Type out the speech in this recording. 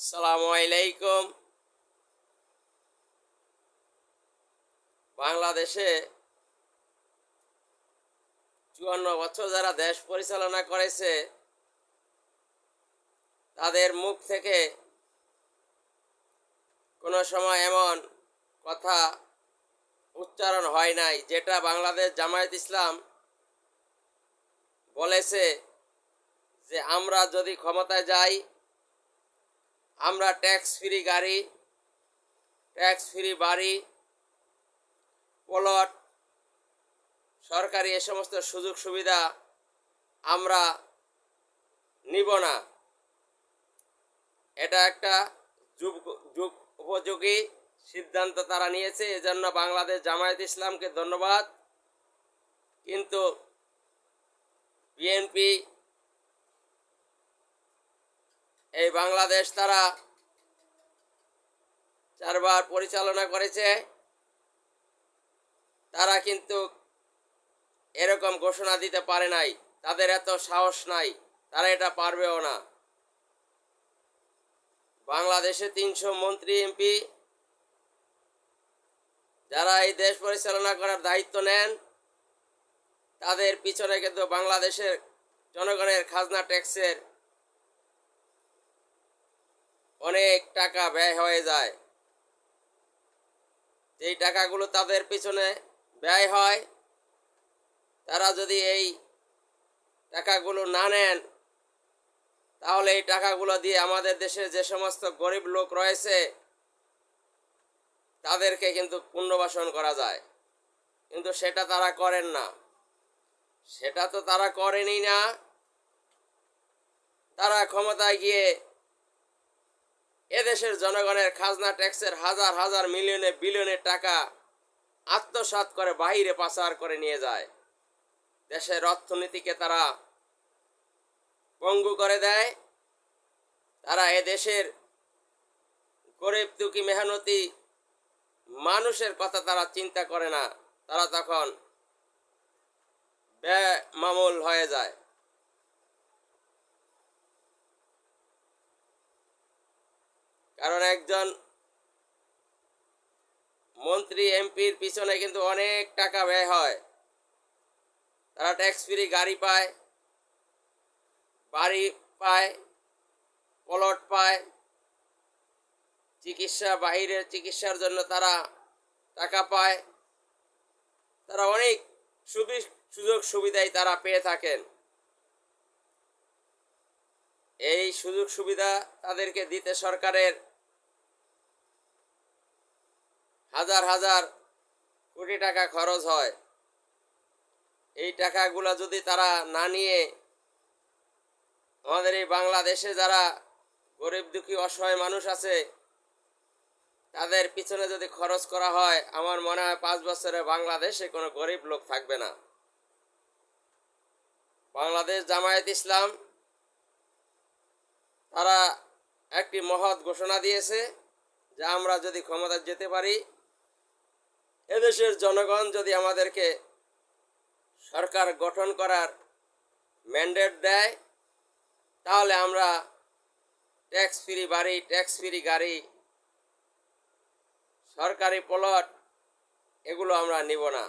আসসালামু আলাইকুম। বাংলাদেশে চুয়ান্ন বছর যারা দেশ পরিচালনা করেছে, তাদের মুখ থেকে কোনো সময় এমন কথা উচ্চারণ হয় নাই যেটা বাংলাদেশ জামায়াত ইসলাম বলেছে যে আমরা যদি ক্ষমতায় যাই আমরা ট্যাক্স ফ্রি গাড়ি ট্যাক্স ফ্রি বাড়ি প্লট সরকারি এ সমস্ত সুযোগ সুবিধা আমরা নিব না। এটা একটা যুগ যুগ উপযোগী সিদ্ধান্ত তারা নিয়েছে, এজন্য বাংলাদেশ জামায়াত ইসলামকে ধন্যবাদ। কিন্তু বিএনপি এই বাংলাদেশ তারা চারবার পরিচালনা করেছে। তারা কিন্তু এরকম ঘোষণা দিতে পারে নাই। তাদের এত সাহস নাই, তারা এটা পারবেও না। বাংলাদেশে তিনশো মন্ত্রী, এমপি, যারা এই দেশ পরিচালনা করার দায়িত্ব নেন, তাদের পিছনে কিন্তু বাংলাদেশের জনগণের খাজনা ট্যাক্সের অনেক টাকা ব্যয় হয়ে যায়। যেই টাকাগুলো তাদের পিছনে ব্যয় হয়, তারা যদি এই টাকাগুলো না নেন, তাহলে এই টাকাগুলো দিয়ে আমাদের দেশে যে সমস্ত গরিব লোক রয়েছে, তাদেরকে কিন্তু পুনর্বাসন করা যায়। কিন্তু সেটা তারা করেন না। সেটা তো তারা করেনি না। তারা ক্ষমতায় গিয়ে এদেশের জনগণের খাজনা ট্যাক্সের হাজার হাজার মিলিয়নে বিলিয়নের টাকা আত্মসাৎ করে বাইরে পাচার করে নিয়ে যায়। দেশের অর্থনীতিকে তারা পঙ্গু করে দেয়। তারা এদেশের গরিব, দুঃখী, মেহনতি মানুষের কথা তারা চিন্তা করে না। তারা তখন মামুল হয়ে যায়। কারণ একজন মন্ত্রী, এমপির পিছনে কিন্তু অনেক টাকা ব্যয় হয়। তারা ট্যাক্স ফ্রি গাড়ি পায়, বাড়ি পায় প্লট পায়। চিকিৎসা, বাহিরের চিকিৎসার জন্য তারা টাকা পায়। তারা অনেক সুবি, সুযোগ সুবিধাই তারা পেয়ে থাকেন। এই সুযোগ সুবিধা তাদেরকে দিতে সরকারের হাজার হাজার কোটি টাকা খরচ হয়। এই টাকাগুলো যদি তারা না নিয়ে আমাদের এই বাংলাদেশে যারা গরিব দুঃখী অসহায় মানুষ আছে, তাদের পিছনে যদি খরচ করা হয়, আমার মনে হয় পাঁচ বছরে বাংলাদেশে কোনো গরিব লোক থাকবে না। বাংলাদেশ জামায়াত ইসলাম তারা একটি মহৎ ঘোষণা দিয়েছে যে আমরা যদি ক্ষমতা যেতে পারি এদেশের জনগণ যদি আমাদেরকে সরকার গঠন করার ম্যান্ডেট দেয়, তাহলে আমরা ট্যাক্স ফ্রি বাড়ি ট্যাক্স ফ্রি গাড়ি, সরকারি প্লট এগুলো আমরা নিব না।